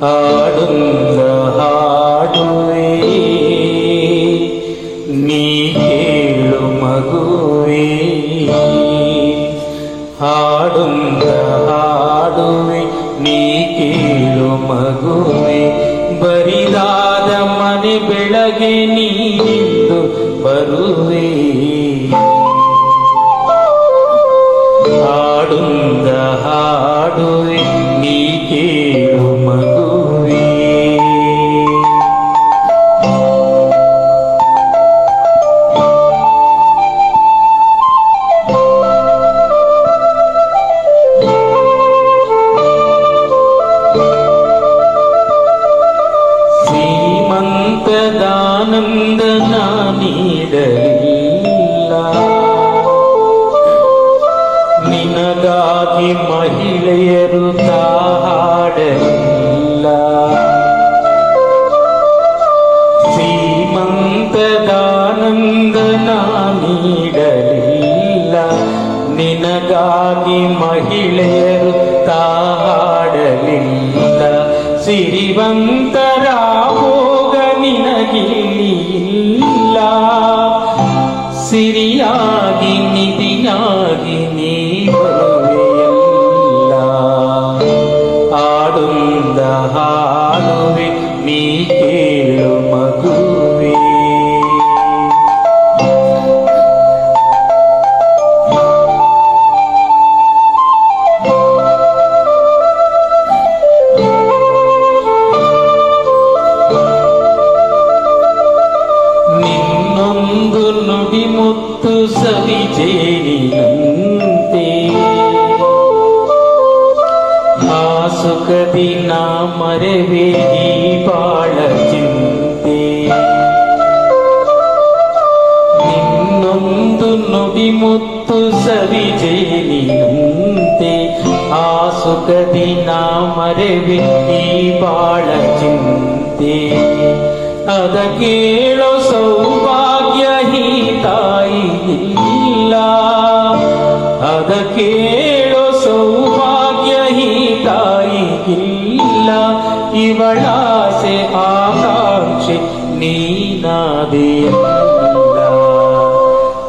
ಹಾಡುಲ್ಲ ಹಾಡುವೆ ನೀ ಕೇಳು ಮಗುವೆ ಹಾಡುಲ್ಲ ಹಾಡುವೆ ನೀ ಕೇಳು ಮಗುವೆ ಬರಿದಾದ ಮನೆ ಬೆಳಗ್ಗೆ ನೀನಿಂದು ಬರುವೆ ಹಾಡುಂದ ಹಾಡುವೆ ನೀ ನಿನಗಾಗಿ ಮಹಿಳೆಯರು ತಾಡಲಿಲ್ಲ ಶ್ರೀಮಂತದಾನಂದ ನೀಡಲಿಲ್ಲ ನಿನಗಾಗಿ ಮಹಿಳೆಯರು ತಾಡಲಿಲ್ಲ ಸಿರಿವಂತರ ಹೋಗ ನಿನಗಿಲ್ಲ ಸಿರಿಯಾಗಿ ಮುತ್ತು ಸವಿ ಜೇನಿನಂತೆ ಆ ಸುಖದಿ ನಾ ಮರೆವೆ ಈ ಬಾಳ ಮುತ್ತು ಸವಿಜೇನಿನಂತೆ ಆ ಸುಖದಿ ನಾ ಈ ಬಾಳ ಚಿಂತೆ. ಅದ ಕೇಳೋ ಸೌಭಾಗ್ಯ ಹೀ ತಾಯಿ ಇಲ್ಲ. ಅದ ಕೇಳೋ ಸೌಭಾಗ್ಯ ಹೀ ತಾಯಿ ಇಲ್ಲ. ಇವಳಾಸೆ ಆಕಾಂಕ್ಷೆ ನೀನಾದೆಯ